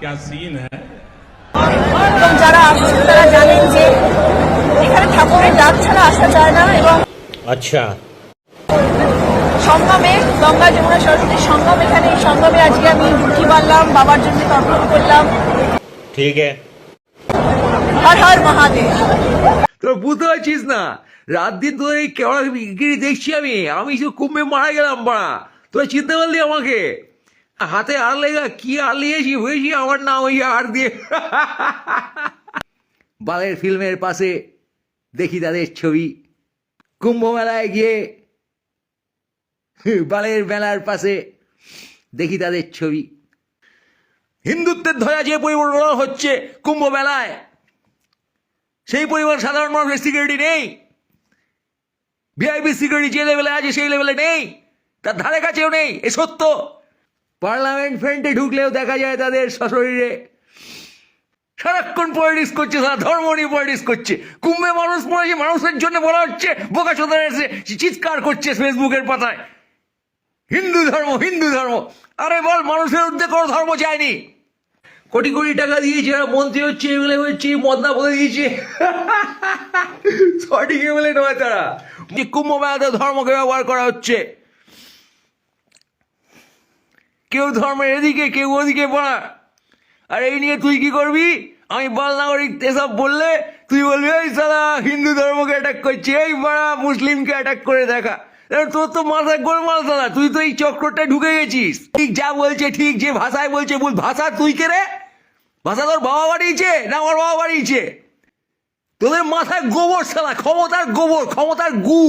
क्या सीन है এবং যারা আসছেন তারা জানেন যে এখানে ঠাকুরের ডাক ছাড়া আসা যায় না এবং अच्छा সঙ্গমে গঙ্গা যমুনা সরস্বতীর সঙ্গম এখানে এই সঙ্গমে আজকে আমি ডুবকি মারলাম বাবার জন্য তর্পণ করলাম ठीक है হর হর মহাদেব তোর বুঝতে পারছিস না রাত দিন তোদের এই কেওড়া গিরি দেখছি আমি আমি শুধু কুম্ভে মারা গেলাম বাড়া তোরা চিনতে পারলি আমাকে হাতে আর লেগা, কি আর লিয়েছি হয়েছি আমার নাম ওই আর দিয়ে। বালের ফিল্মের পাশে দেখি তাদের ছবি। কুম্ভ মেলায় গিয়ে বালের মেলার পাশে দেখি তাদের ছবি। হিন্দুত্বের ধরা যে পরিবর্তন হচ্ছে কুম্ভ মেলায় সেই পরিমাণ সাধারণ মানুষের সিকিউরিটি নেই। ভিআইপি সিকিউরিটি যে লেভেলে আছে, সেই লেভেলে নেই। তার ধারে কাছেও নেই, এ সত্য। পার্লামেন্ট ফ্রন্টে ঢুকলেও দেখা যায় তাদের সশরীরে সারাক্ষণ পলিটিক্স করছে, সারা ধর্ম নিয়ে পলিটিক্স করছে। কুম্ভে মানুষ মরেছে মানুষের জন্য বলা হচ্ছে, বোকা চোদা এসে চিৎকার করছে ফেসবুকের পাতায়। হিন্দু ধর্ম হিন্দু ধর্ম। আরে বল, মানুষের উদ্যোগ কোনো ধর্ম চায়নি কোটি কোটি টাকা দিয়েছে, আর মন্ত্রী হচ্ছে এমএলএ হচ্ছে, মদনা বলে দিয়েছে। সঠিক এমএলএ নয় তারা। যে কুম্ভ মেলাতে ধর্মকে ব্যবহার করা হচ্ছে। কেউ ধর্মের এদিকে, কেউ ওদিকে পড়া আর এই নিয়ে তুই কি করবি? আমি বাল নাগরিক এসব বললে তুই বলবি, এই সালা হিন্দু ধর্মকে অ্যাটাক করছে, এই বাড়া মুসলিমকে অ্যাটাক করে দেখা। তোর তো মাথায় গোলমাল সালা তুই তো এই চক্রটা ঢুকে গেছিস। ঠিক যা বলছে, ঠিক যে ভাষায় বলছে, বল, ভাষা তুই কে রে? ভাষা তোর বাবা বাড়িয়েছে না আমার বাবা বাড়িয়েছে তোদের মাথায় গোবর সালা ক্ষমতার গোবর, ক্ষমতার গু।